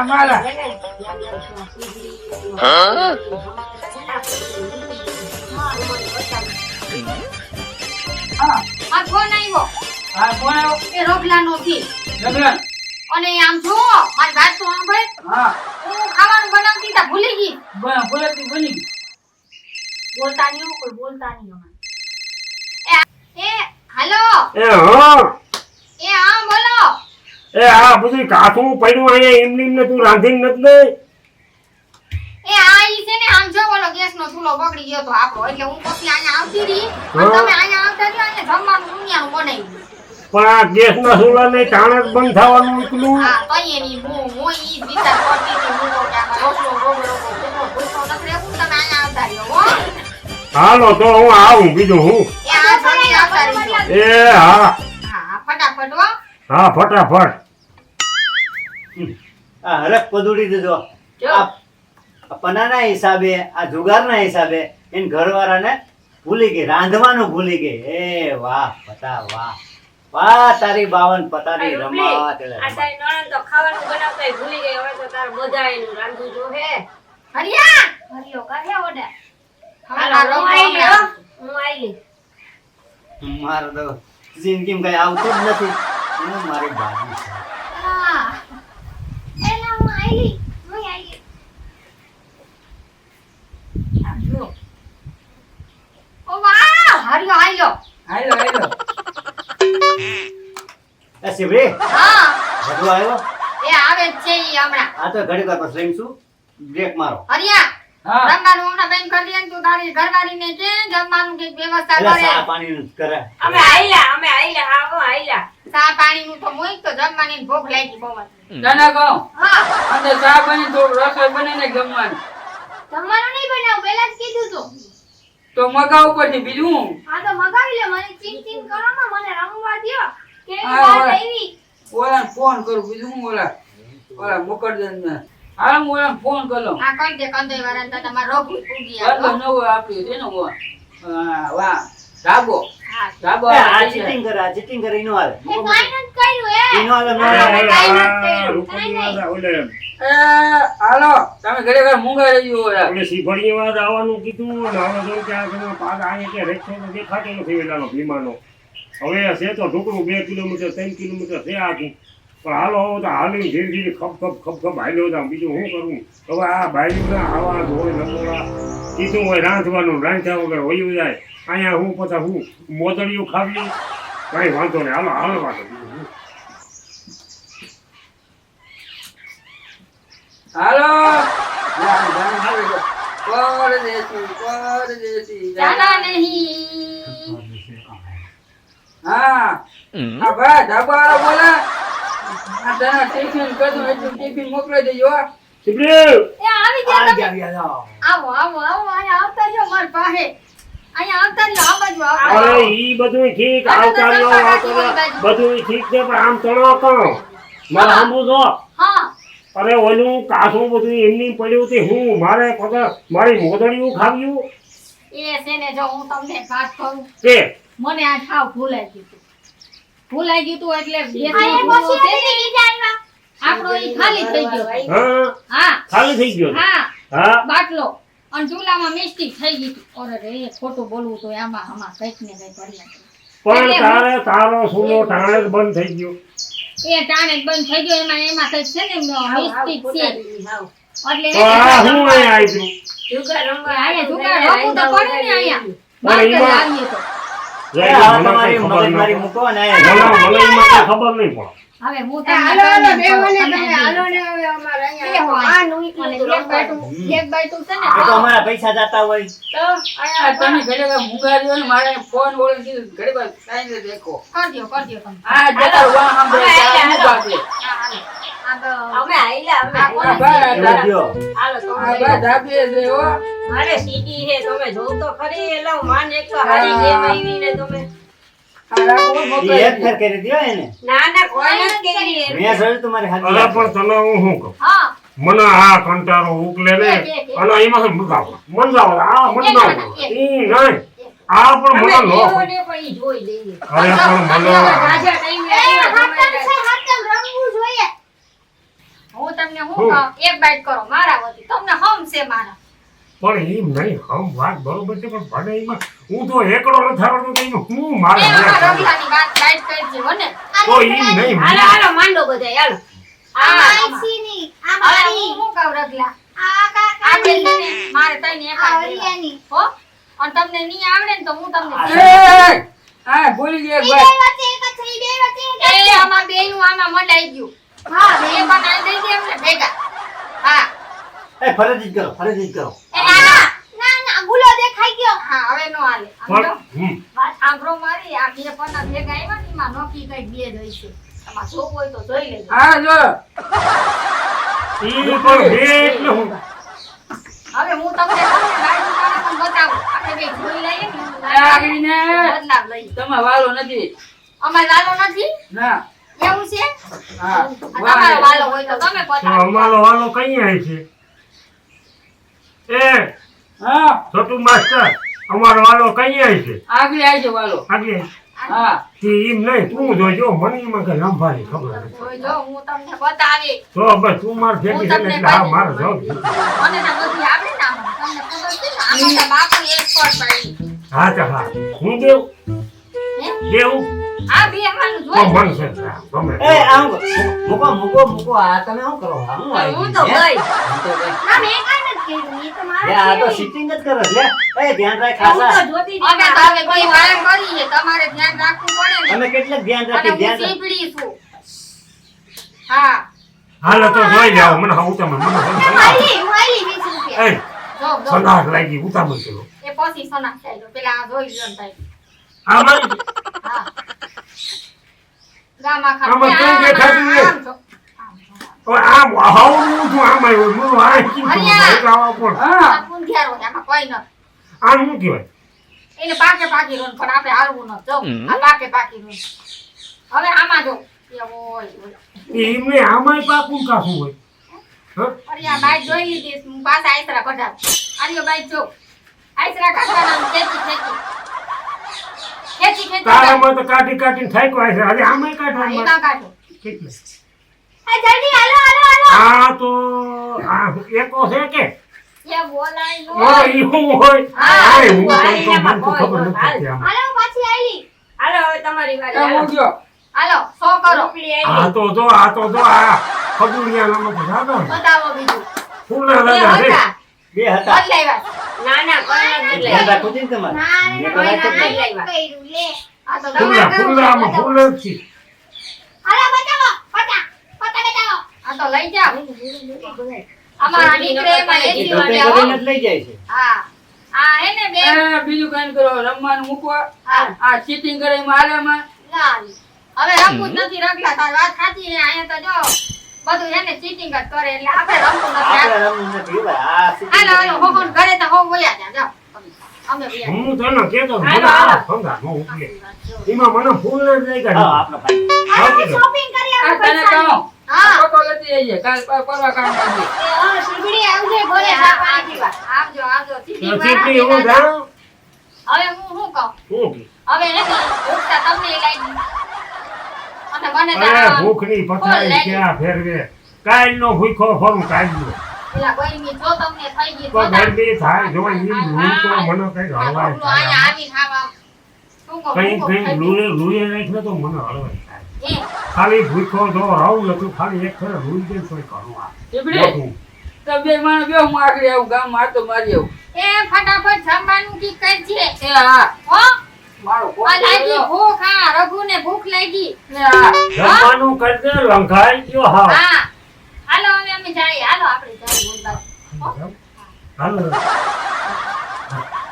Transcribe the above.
આ મારા આ ફોન આવ્યો. આ કોણ આવ્યો. એ રોગલાનો થી જગન અને આમ જો મારી વાત તો સાંભળ. હા. હું ખાવાનું બનાવતી તા ભૂલી ગઈ. બસ બોલાતી ભૂલી ગઈ. બોલતા નહીં હો, કોઈ બોલતા નહીં અમારે. એ એ હાલો. એ હા. એ હા બોલો. એ આ બધું કાથું પડ્યું અહીંયા એમની એમને તું રાંધીને નથી લઈ એ આ ઈ છે ને આમ જો બોલો ગેસનો ચૂલો બગડી ગયો તો આપણો. એટલે હું પછી અહીંયા આવતી રહી. અને તમે અહીંયા આવતા રહ્યો અહીંયા જમવાનું દુનિયાનું બનાવી પણ આ ગેસના ચૂલાને ટાણે બંધ થવાનું એકલું. હા તો એની હું હું ઈ વિચાર કરતી હતી હું કહું રોટલો રોટલો ભૂકો ભૂકો નથી તમે અહીંયા આવતા રહ્યો હો. હાલો તો હું આવું બીજું હું? એ હા હા. હા ફટાફટ હો. હા ફટાફટ. આ હરખ પદુડી દીધો. આ પનાના હિસાબે આ જુગારના હિસાબે એન ઘરવાળાને ભૂલી ગઈ રાંધવાનું ભૂલી ગઈ. એ વાહ પતા વાહ. વાહ તારી બાવન પતાની રૂપલી, રમત આ તારી નણંદ તો ખાવાનું બનાવતા ભૂલી ગઈ હવે તો તારે બધાયનું રાંધવું જોહે. હરિયા! હરિયો કાઢ્યા ઓડા. હાલો, હું હું ગઈ. મારે તો જિંદગીમાં કઈ આવતું જ નથી. હું મારી દાદી છે. હા. એલા હું હું ઓ વાહ! એ હા. બધું આવ્યો? એ આવે છે ઈ હમણાં. આ તો ઘડી વાર પછી લઈશું બ્રેક મારો. હરિયા હા. જમવાનું હમણાં બેન કરી દે તું તારી ઘરવાળીને કે જમવાનું કંઈક વ્યવસ્થા કરે. અમે અમે તો મોઈ તો જમવાની ભૂખ લાગી બહુ તને કહું. હા. અને ચા બની તો રસોઈ બને ને જમવાનું. નહીં બનાવું પહેલા જ કીધું તું. તો મગાવું પછી બીજું હું? તો મગાવી લે મને ચીન ચીન કરો માં મને રમવા દ્યો. કેવી વાત આવી? ઓલા ફોન કરું બીજું હું ઓલા? ઓલા મોકલજન ને હાલ હું એમ ફોન કરી લઉં આ કઈ દે કંદોઈ તો તમારે રોગ ફૂગી હાલ નવો આપ્યું છે ને ઓ વાહ ધાબો. હા. આ ચીટિંગ કરે આ ચીટિંગ કરે એનું હાલે કાંઈ કર્યું એ. હાલે નો. કાંઈ કાંઈ એ તમે ઘરે ઘરે મૂંગા રહી ગયો શીફળીએ વાત આવવાનું કીધું ને હવે જો કે આ પાક આવે કે રેખો દેખાતો નથી વેલાનો ભીમાનો. હવે છે તો ઢોકરું બે કિલોમીટર ત્રણ કિલોમીટર છે આખું પણ હાલો તો હાલી ધીરે ધીરે ખપ ખપ ખપ ખપ હાલ્યો હતા બીજું શું કરું? હવે આ બાયુના આવા ધોળ લંગોળા કીધું હોય રાંધવાનું રાંધ્યા વગર હોયું જાય. અહીંયા હું પછી હું મોદળીઓ ખાવી? કાંઈ વાંધો નહીં હાલો હાલો વાંધો હાલો. હા ભાઈ ધાબા બોલે? આ ટિફિન કરું એટલું ટિફિન મોકલી દેજો હો. એ આવી ગયા તમે. ગયા, ગયા, જાઓ. આવો આવો આવો અહીંયા આવતા રહ્યો મારી પાસે અહીંયા આવતા રહ્યો આ બાજુ આવતા અરે ઈ બધું ઠીક તમે તો આવતાર્યો જમવા આવતાર્યો બાજુ. બધું ઠીક છે પણ આમ તણો કહો મારે સાંભળું છો હા અરે ઓલું કાસું બધું એમની પડ્યું તે હું મારે પગર મારી મોદડીયું ખાવ્યું એ છે ને જો હું તમને વાત કહું કે મને આ ખાવ ભૂલાઈ ગયું. ભૂલાઈ ગયું તું એટલે આપણો ઈ ખાલી થઈ ગયો. હા? હા. ખાલી થઈ ગયો? હા. હા? બાટલો. અને ચૂલામાં મિસ્ટેક થઈ ગઈ હતી અરે રે ખોટું બોલવું તો આમાં આમાં કંઈક ને કઈ કર્યા પણ તારે તારો સુનો ટાણે બંધ થઈ ગયો. એ ટાણે બંધ થઈ ગયો. એમાં એમાં કંઈક છે ને મિસ્ટેક છે. એટલે તો આ હું અહીંયા આવ્યું જુગાર રમવા આયા જુગાર રમવું તો પડે ને અહીંયા. બાર આવીએ તો. ખબર નહીં પડે હવે હું તમને હોય. તો એક બાયટું એક બાયટું છે ને? આ તો અમારા પૈસા જતા હોય. તો તમે ઘરે ઘરે મૂંગા ને મારે ફોન બોલે કીધું ઘરે ઘરે કાંઈ દેખો. કરજો કરજો આ જતા અમે આયલા અમે. મારે સીટી હે તમે જોવ તો ખરી. એલા હું માન એક તો હારી ગેમ આવી ને તમે. આ રાખો, ઈ મોકલી એક ફેર દેજો. કરી દ્યો એને. ના ના કોઈ નથી કરી મેં જોયું તમારી હાથ. અરે પણ તને હું શું કહું? હા. મને આ કંટાળો ઉકલે ને. અને એમાં શું મંગાવો મંગાવો આ નહીં. આ પણ મને અમે ન લેવો ને પણ ઈ જોઈ લઈએ. અરે પણ મને હું તમને હું હું? એક બાઈટ કરો મારા વતી. તમને હમ છે મારા. પણ એમ નહીં હમ વાત બરોબર છે પણ ભલે એમાં હું તો એકડો નથી તો એમાં હું મારે એ વાત અમારા કરવી? રગલાની વાત બાઈટ કરજે હો તો એમ નહીં હાલો હાલો માંડો બધા હાલો. આમાં, આમાં. હવે હું શું કહું રગલા? આપણે છે ને, મારે તઈને એકાદ દેવા. હો? અને તમને નહીં આવડે ને તો હું તમને હા ભૂલી ગયો એક ભાઈ એ આમાં આમાં મંડાઈ ગયું. હા. એ બનાવી દઈ દે એમને ભેગા હા એ ફરજી કરો ફરજી કરો. હવે નો હાલે. પણ જો, વાત સાંભળો મારી આ બે પન્ના ભેગા આવ્યા ને એમાં નોકી કઈ બે જ હશે તમારે જોવું હોય તો જોઈ લેજો. હા જો. ઈ પણ બે એટલે હું હવે હું તમને બતાવું આપણે બે જોઈ લઈએ ને હું એ બદલાવ લઈએ. તમારે વાલો નથી. અમારે વાલો નથી? ના. એવું છે? હા તમારો વાલો હોય તો તમે અમારો વાલો કઈ આવે છે? એ હા. છોટુ માસ્ટર અમારો વાલો કઈ આવી છે? આગળ આવજો વાલો. આગળ હા. એમ નહીં તું જોજો મને એમાં કે લંબાની ખબર જો હું તમને બતાવી. તો બસ તું માર ભેગી હું એટલે હા કહી મારે મને બધી આવડે ને તમને ખબર છે ને આમાં તો બાપુ expert હા તો હા. હું દેવ? હે? દેવું? આ બે અમારું જોઈ મન છે હા, એ આમ મૂકો મૂકો મૂકો. આ તમે શું કરો? આ શું આવી હું તો ગયું, હે? ગઈ હું તો ગઈ. ના મેં કાંઈ નથી કર્યું. એ તો મારા આ તો સિટિંગ જ કરો લે. એ ધ્યાન રાખ ખાસા. અમે તો હવે કોઈ વાર કરીએ તમારે ધ્યાન રાખવું પડે ને. તમે ધ્યાન રાખી ધ્યાન ચીપડી છું. હા. હાલો તો જોઈ જાઓ મને હા ઉતામળ મને એ મારી મારી રૂપિયા. એ જો જો. લાગી ઉતામળ ચલો એ પછી પેલા જોઈ લ્યો ભાઈ. મારી હા. આમાં ખાતે. હવે આમ આવ્યો આ પણ હા આમાં કોઈ શું કહેવાય? એને પાકે પાકી રોન પણ આપણે હાલવું ન. જો આ પાકે પાકી રોન હવે આમાં જો. એમને આમાંય પાકું કાશું હોય. અરે આ બાઈક જોઈ લીધી હું પાછા આઈસરા કઢાવ. આલ્યો બાઈક જો. આઈસરા કાઢવાના ખેંચી ખેંચી કાઢ. તારામાં તો કાઢી કાઢીને થાય છે. હવે આમે કાઢવા એ કાં કાઢો? કેટલે જલ્દી હાલો હાલો હાલો. આ તો આ એકો છે કે? એ બોલાય નો ઓ ઈ હોય? હા, હું તો મને તો ખબર નથી હાલ. પડતી આમાં. હાલો પાછી આઈલી હાલો તમારી વારી હાલો. ગયો હાલો સો કરો? આ તો જો આ તો જો આ ખજૂરિયા નામનો તો સાદો ને. બતાવો બીજું. ફૂલના બે હતા. બે હતા. બદલાવ્યા. ના ના કોઈ નથી ધ્યાન બદલાઈ. છે તમારે મેં તો રાખ્યું જ નહીં. બદલાવ્યા. આ તો ફૂલના ફૂલનામાં ફૂલ જ છે આ તો લઈ જાઓ અમારા દીકરા એમાં એસી વાળા કરીને હો. જ લઈ જાય છે હા આ હે ને બે બીજું કાઈ કરો રમવાનું મૂકવા આ ચીટિંગ કરે ના હવે રાખવું જ નથી રાખતા તાર વાત સાચી છે અહીંયા તો જો બધું એને ચીટિંગ જ કરે એટલે આપણે રમવું નથી રમવું નથી ભાઈ આ sitting હાલો હાલો કરીને. હોહોન ઘરે તો હો વયા જા જાઓ. અમે હું તને કહેતો હતો, હાલો, મને હાલો. આ ફંદા ન ઉકલે. એમાં મને ફૂલ જ લઈ હા, કાઢી. ભાઈ. શોપિંગ કરી આ તને કહું. હા. ફોટો લેતી આવજે કાલ પરવા કામ કરજે હા શીગડી આવજે ઘરે આવજો આવજો આવજો. તો ચીટિંગ ચીપડી હું વાળા જાણું? હવે હું શું કહું? હું હવે હે તમને લાગી અને મને અરે ભૂખની પથારી ક્યાં ફેરવે? કાલનો ભૂખો ફરું કાલનો પેલા ગરમી જો તમને થઈ ગઈ તો ગરમી થાય જો ઈ લૂ તો મને કઈ હળવાય થાય. આવીને આવા કઈ કઈ લૂએ લૂએ રાખે તો મને હળવાય થાય. ખાલી ભૂખો જો રહું નથી ખાલી એક ફેર લૂઈ દે તોય ઘણું આ. બે હું આગળ આવું ગામ માતો મારી આવું. એ ફટાફટ જમવાનું કી કરજે. એ હા. હો? ફોટો ભૂખ હા રઘુને ભૂખ લાગી. હા જમવાનું કરજે લંઘાઈ ગયો હા. હા. હાલો હવે અમે જઈએ. હાલો આપણે જઈએ. બોલતા હાલો.